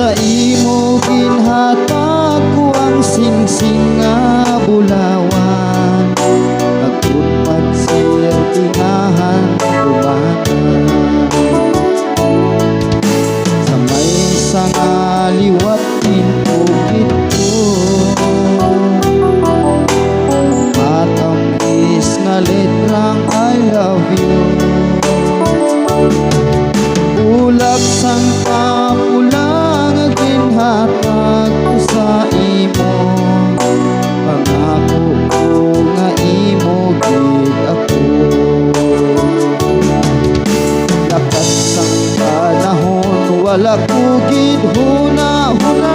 Sa imo ginhatag ko ang singsing nga bulawan. Nagtutpat sir tingahan tumatan Sa may sangaliwat pinugit ko. At ang is na letrang I love you. wala ko gid huna huna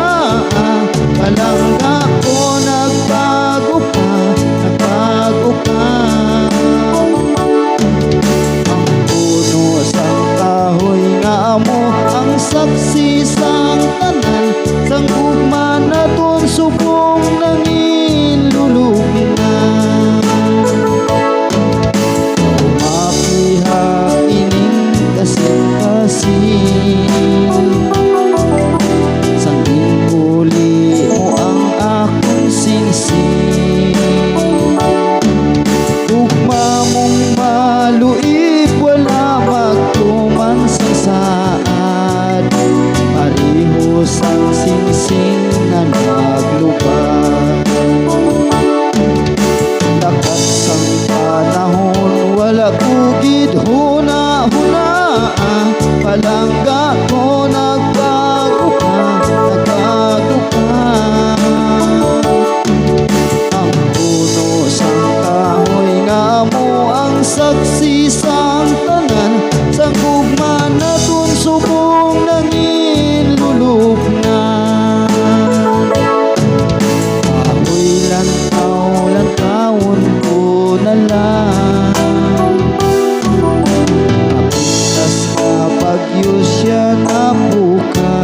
Yusian apuka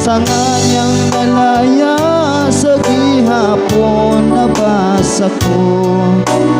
Sa nganyang dalaya Sa gihapon nabasa ko.